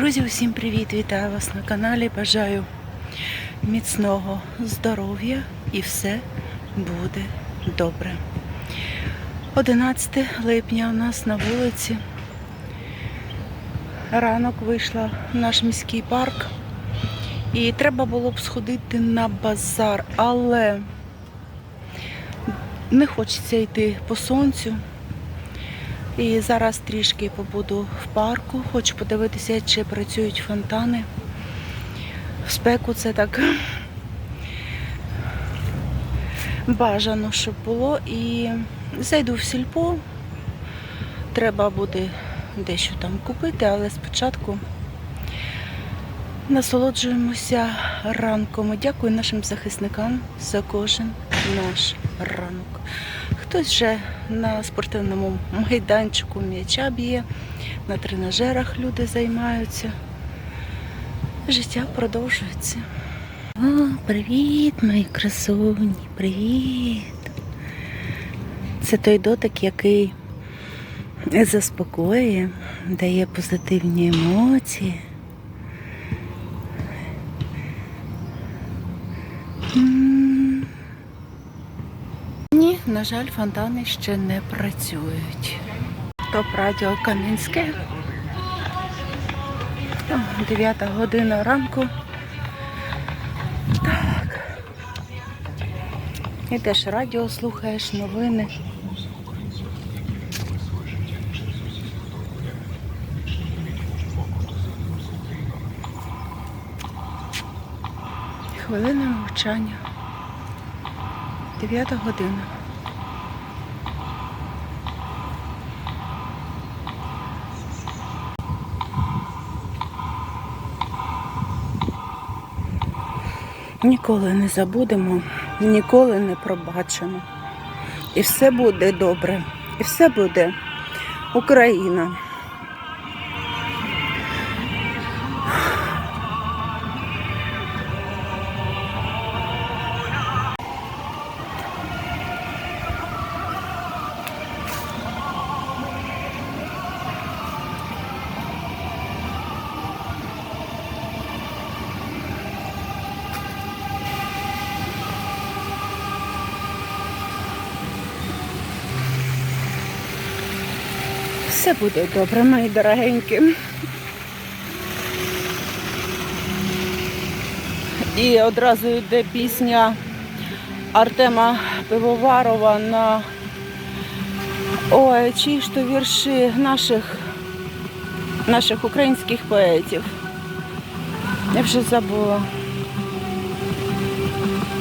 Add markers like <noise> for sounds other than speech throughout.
Друзі, усім привіт! Вітаю вас на каналі. Бажаю міцного здоров'я і все буде добре. 11 липня у нас на вулиці. Ранок вийшла в наш міський парк. І треба було б сходити на базар, але не хочеться йти по сонцю. І зараз трішки побуду в парку, хочу подивитися, чи працюють фонтани. В спеку це так бажано, щоб було. І зайду в сільпо. Треба буде дещо там купити, але спочатку насолоджуємося ранком. Дякую нашим захисникам за кожен наш ранок. Хтось вже на спортивному майданчику м'яча б'є, на тренажерах люди займаються. Життя продовжується. О, привіт, мої красуні, привіт. Це той дотик, який заспокоює, дає позитивні емоції. М. Ні, на жаль, фонтани ще не працюють. Топ радіо Кам'янське. О, 9 година ранку. Так. Ідеш радіо, слухаєш новини. Хвилина мовчання. 9 година. Ніколи не забудемо, ніколи не пробачимо. І все буде добре. І все буде Україна. Все буде добре, мої дорогенькі. І одразу йде пісня Артема Пивоварова на ой, чиї ж то вірші наших, наших українських поетів. Я вже забула.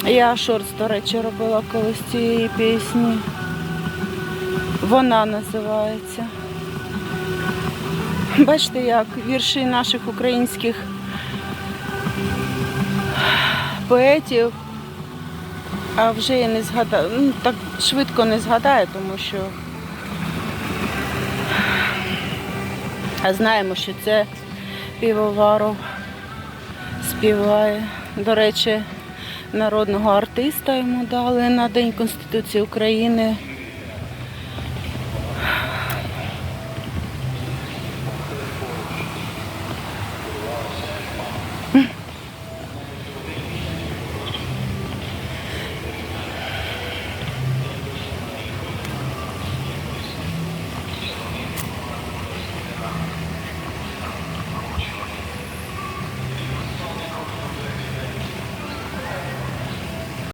Я шорт, до речі, робила колись цієї пісні. Вона називається. Бачите, як вірші наших українських поетів, а вже я не згадаю, ну так швидко не згадаю, тому що а знаємо, що це півоваров співає. До речі, народного артиста йому дали на День Конституції України.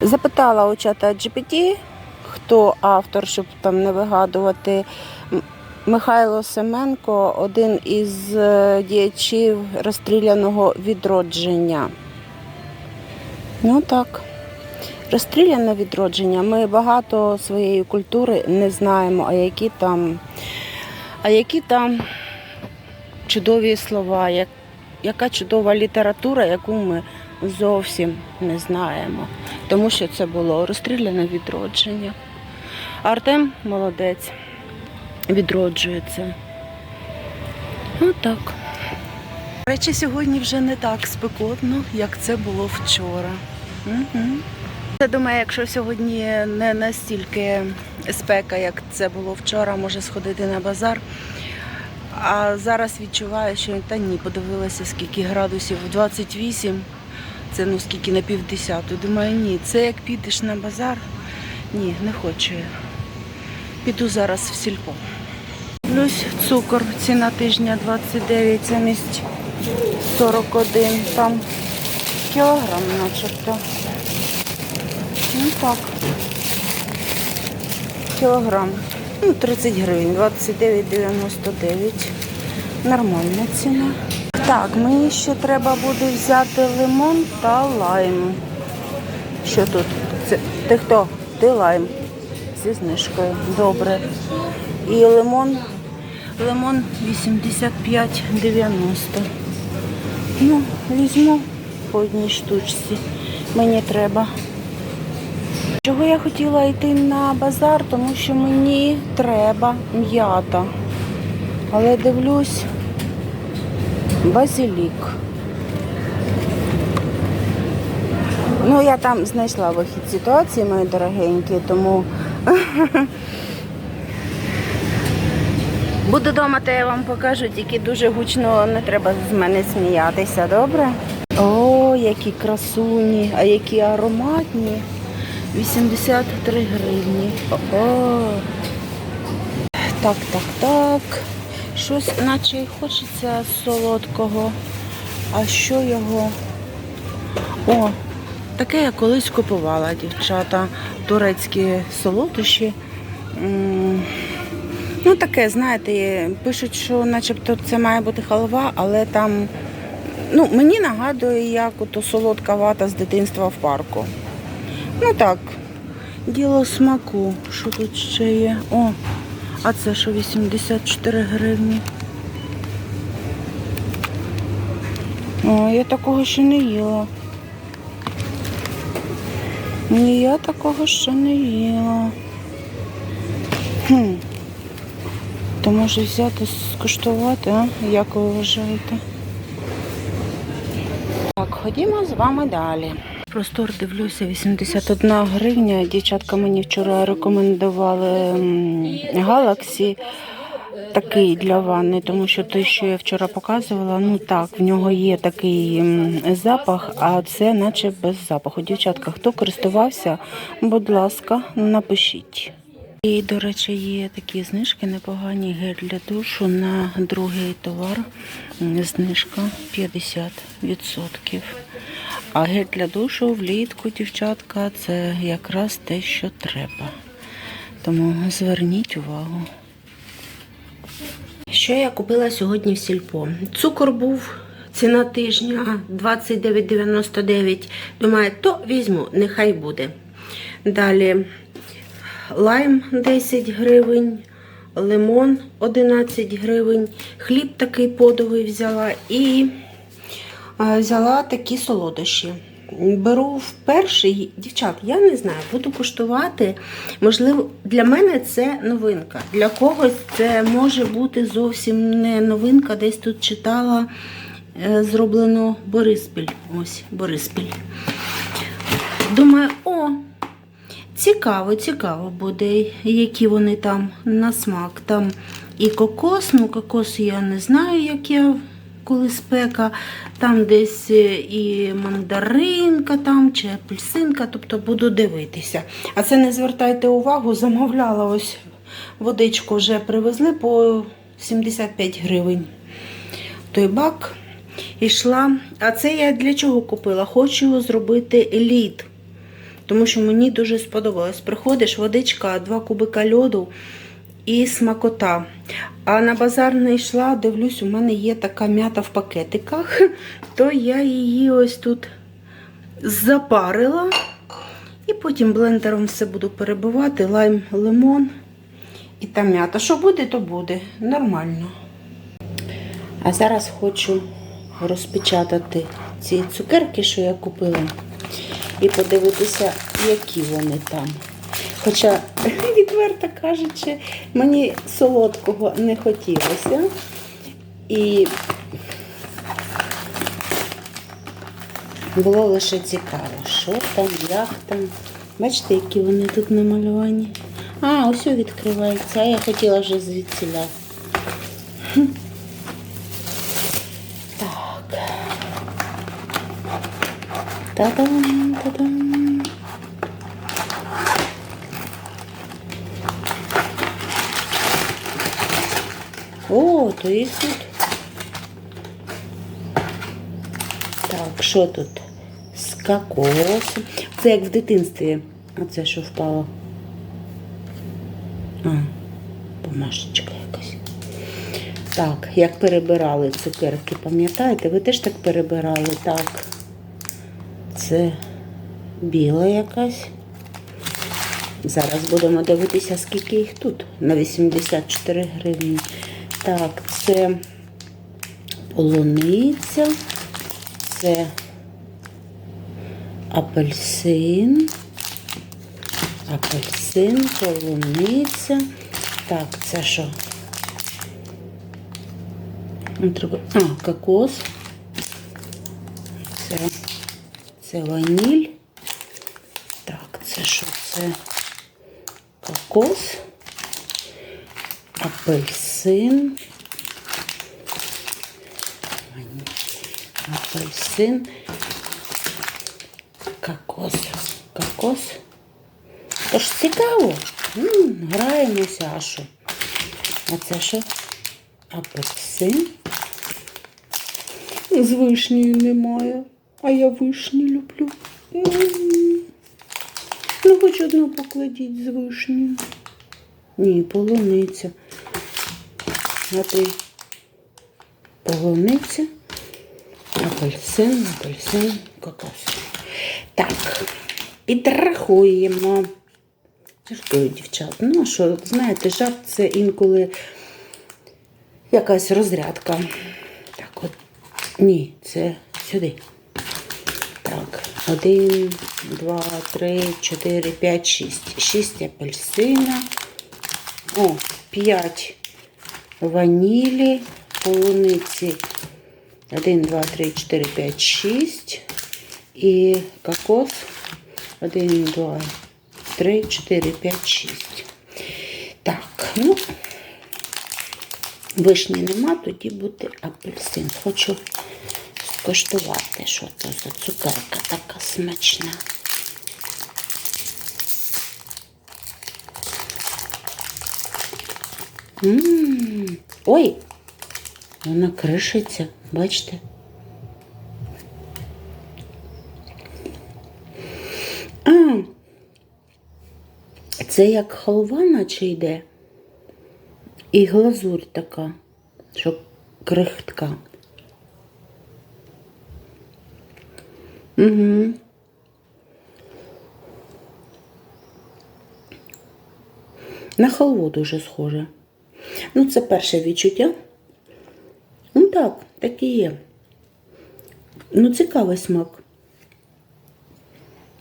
Запитала у чата GPT, хто автор, щоб там не вигадувати. Михайло Семенко, один із е, діячів розстріляного відродження. Ну так. Розстріляне відродження. Ми багато своєї культури не знаємо, а які там, а які там чудові слова, як, яка чудова література, яку ми зовсім не знаємо. Тому що це було розстріляне відродження. Артем молодець, відроджується. Ну так. Речі, сьогодні вже не так спекотно, як це було вчора. Угу. Я думаю, якщо сьогодні не настільки спека, як це було вчора, може сходити на базар. А зараз відчуваю, що та ні, подивилася, скільки градусів 28. Це ну скільки на півдесяту. Думаю, ні, це як підеш на базар. Ні, не хочу я. Піду зараз в сільпо. Плюс цукор, ціна тижня 29, замість 41, там кілограм начебто. Ну так. Кілограм. Ну, 30 гривень, 29,99. Нормальна ціна. Так, мені ще треба буде взяти лимон та лайм. Що тут? Це, ти хто? Ти лайм. Зі знижкою. Добре. І лимон. Лимон 85,90. Ну, візьму по одній штучці. Мені треба. Чого я хотіла йти на базар, тому що мені треба м'ята. Але дивлюсь, базилік. Ну, я там знайшла вихід ситуації, мої дорогенькі, тому <laughs> буду вдома, то я вам покажу, тільки дуже гучно не треба з мене сміятися, добре? О, які красуні, а які ароматні. 83 гривні. О, так, так, так. Щось наче й хочеться солодкого. А що його? О, таке я колись купувала, дівчата. Турецькі солодощі. Ну, таке, знаєте, пишуть, що начебто це має бути халва, але там, ну, мені нагадує, як ото солодка вата з дитинства в парку. Ну так, діло смаку. Що тут ще є? О, а це що 84 гривні. О, я такого ще не їла. Ні, я такого ще не їла. Хм. То може взяти, скуштувати, а? Як ви вважаєте? Так, ходімо з вами далі. Простор дивлюся, 81 гривня. Дівчатка мені вчора рекомендували Galaxy. Такий для ванни, тому що той, що я вчора показувала, ну так, в нього є такий запах, а це наче без запаху. Дівчатка, хто користувався, будь ласка, напишіть. І, до речі, є такі знижки непогані гель для душу на другий товар. Знижка 50%. А гель для душу влітку, дівчатка, це якраз те, що треба. Тому зверніть увагу. Що я купила сьогодні в сільпо? Цукор був ціна тижня 29,99. Думаю, то візьму, нехай буде. Далі лайм 10 гривень, лимон 11 гривень, хліб такий подовий взяла і взяла такі солодощі. Беру вперше, дівчат, я не знаю, буду куштувати. Можливо, для мене це новинка. Для когось це може бути зовсім не новинка. Десь тут читала, е, зроблено Бориспіль. Ось, Бориспіль. Думаю, о, цікаво, цікаво буде, які вони там на смак. Там і кокос, ну кокос я не знаю, як я коли спека, там десь е, і мандаринка там, чи апельсинка, тобто буду дивитися. А це не звертайте увагу, замовляла ось водичку вже привезли по 75 гривень. Той бак ішла. А це я для чого купила? Хочу зробити лід. Тому що мені дуже сподобалось. Приходиш, водичка, два кубика льоду і смакота. А на базар не йшла, дивлюсь, у мене є така м'ята в пакетиках, то я її ось тут запарила. І потім блендером все буду перебивати, лайм, лимон і та м'ята. Що буде, то буде. Нормально. А зараз хочу розпечатати ці цукерки, що я купила, і подивитися, які вони там. Хоча, відверто кажучи, мені солодкого не хотілося. І було лише цікаво, що там, як там. Бачите, які вони тут намалювані. А, ось відкривається, а я хотіла вже звідси. Так. Та-дам, та-дам. О, то і тут. Так, що тут? З кокосом. Це як в дитинстві. А це що впало? А, бумажечка якась. Так, як перебирали цукерки, пам'ятаєте? Ви теж так перебирали? Так. Це біла якась. Зараз будемо дивитися, скільки їх тут. На 84 гривні. Так, це полуниця, це апельсин, апельсин, полуниця. Так, це що? Ну, А, кокос. Це, це ваніль. Так, це що? Це кокос, апельсин. Апельсин, кокос, кокос. Тож цікаво. М, граємося, а що? А це що? Апельсин. З вишнею немає. А я вишні люблю. М. Ну, хоч одну покладіть з вишнею. Ні, полуниця. А ти полуниця, апельсин, апельсин, кокос. Так, підрахуємо. Жартую, дівчат. Ну, що, знаєте, жарт це інколи якась розрядка. Так, от. Ні, це сюди. Так, один, два, три, чотири, п'ять, шість. Шість апельсина. О, п'ять ванілі, полуниці. Один, два, три, чотири, п'ять, шість. І кокос. Один, два, три, чотири, п'ять, шість. Так, ну, вишні нема, тоді буде апельсин. Хочу скоштувати, що це за цукерка така смачна. М, Ой, вона кришиться, бачите? А, це як халва наче йде. І глазурь така, що крихтка. Угу. На халву дуже схоже. Ну, це перше відчуття. Ну так, так і є. Ну, цікавий смак.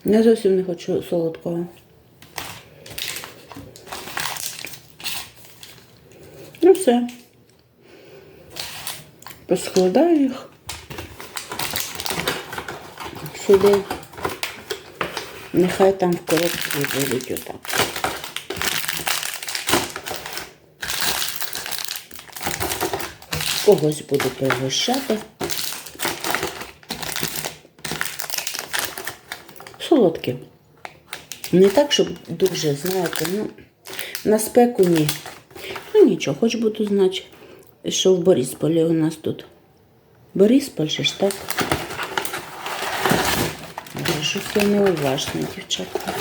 Я зовсім не хочу солодкого. Ну все. Поскладаю їх сюди. Нехай там в коробці будуть отак. Когось буду пригощати. Солодкі. Не так, щоб дуже, знаєте, ну, на спеку ні. Ну нічого, хоч буду знати, що в Борисполі у нас тут. Борисполь же ж так. Щось я неуважна, дівчатка.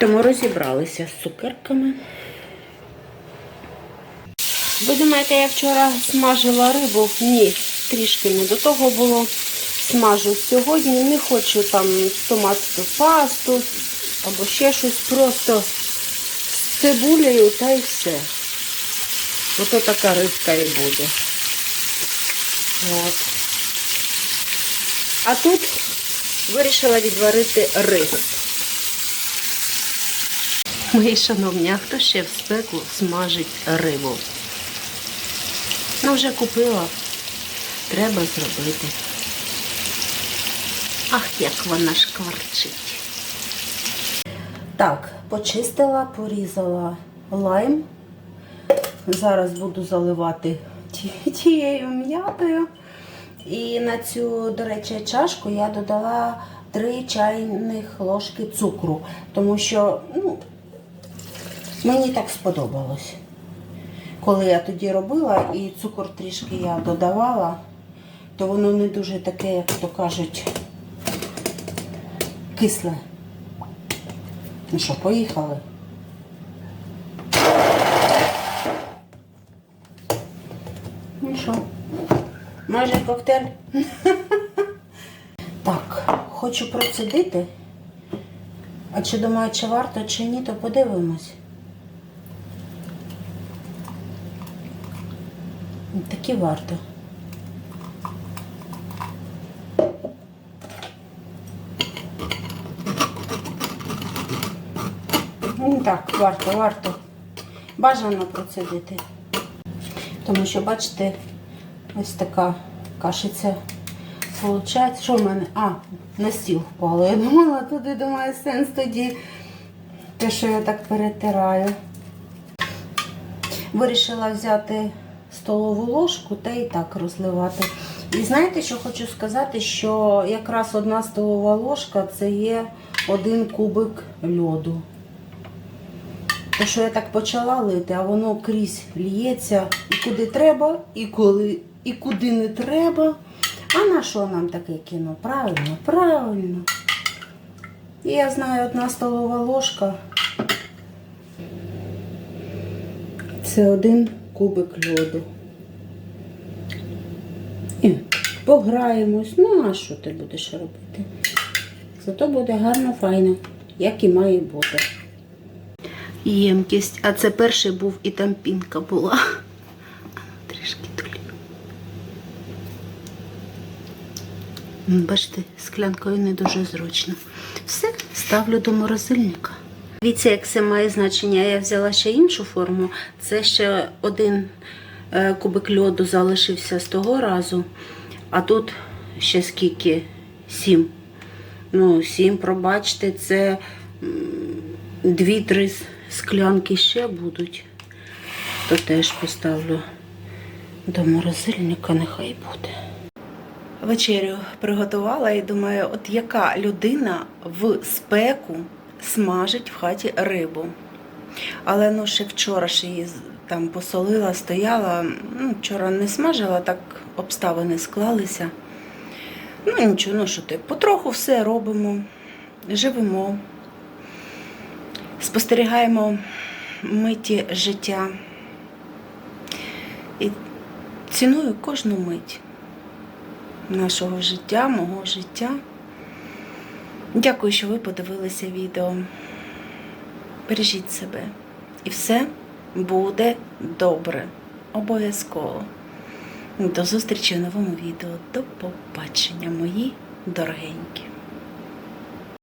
Тому розібралися з цукерками. Ви думаєте, я вчора смажила рибу? Ні, трішки не до того було. Смажу сьогодні. Не хочу там томатну пасту або ще щось. Просто з цибулею та й все. Ото така рибка і буде. От. А тут вирішила відварити рис. Мої шановні, а хто ще в спеку смажить рибу? Ну, вже купила. Треба зробити. Ах, як вона шкварчить. Так, почистила, порізала лайм. Зараз буду заливати тією м'ятою. І на цю, до речі, чашку я додала 3 чайних ложки цукру, тому що ну, мені так сподобалось. Коли я тоді робила і цукор трішки я додавала, то воно не дуже таке, як то кажуть, кисле. Ну що, поїхали? Ну що, майже коктейль. <laughs> Так, хочу процедити. А чи думаю, чи варто, чи ні, то подивимось. Таки варто. Так, варто, варто. Бажано процедити. Тому що, бачите, ось така кашиця виходить. Що в мене? А, на стіл впало. Я думала, туди думаю, сенс тоді. Те, що я так перетираю. Вирішила взяти столову ложку та і так розливати. І знаєте, що хочу сказати, що якраз одна столова ложка це є один кубик льоду. То, що я так почала лити, а воно крізь лється і куди треба, і коли, і куди не треба. А на що нам таке кіно? Правильно, правильно. І я знаю, одна столова ложка. Це один кубик льоду. І пограємось. Ну, а що ти будеш робити? Зато буде гарно, файно, як і має бути. Ємкість. А це перший був і там пінка була. Трішки долі. Бачите, склянкою не дуже зручно. Все, ставлю до морозильника. Дивіться, як це має значення. Я взяла ще іншу форму. Це ще один е, кубик льоду залишився з того разу. А тут ще скільки? Сім. Ну, сім, пробачте, це дві-три склянки ще будуть. То теж поставлю до морозильника, нехай буде. Вечерю приготувала і думаю, от яка людина в спеку смажить в хаті рибу. Але ну ще вчора ж її там посолила, стояла. Ну, вчора не смажила, так обставини склалися. Ну нічого, ну що ти, потроху все робимо, живемо, спостерігаємо миті життя. І ціную кожну мить нашого життя, мого життя. Дякую, що ви подивилися відео. Бережіть себе. І все буде добре. Обов'язково. До зустрічі в новому відео. До побачення, мої дорогенькі.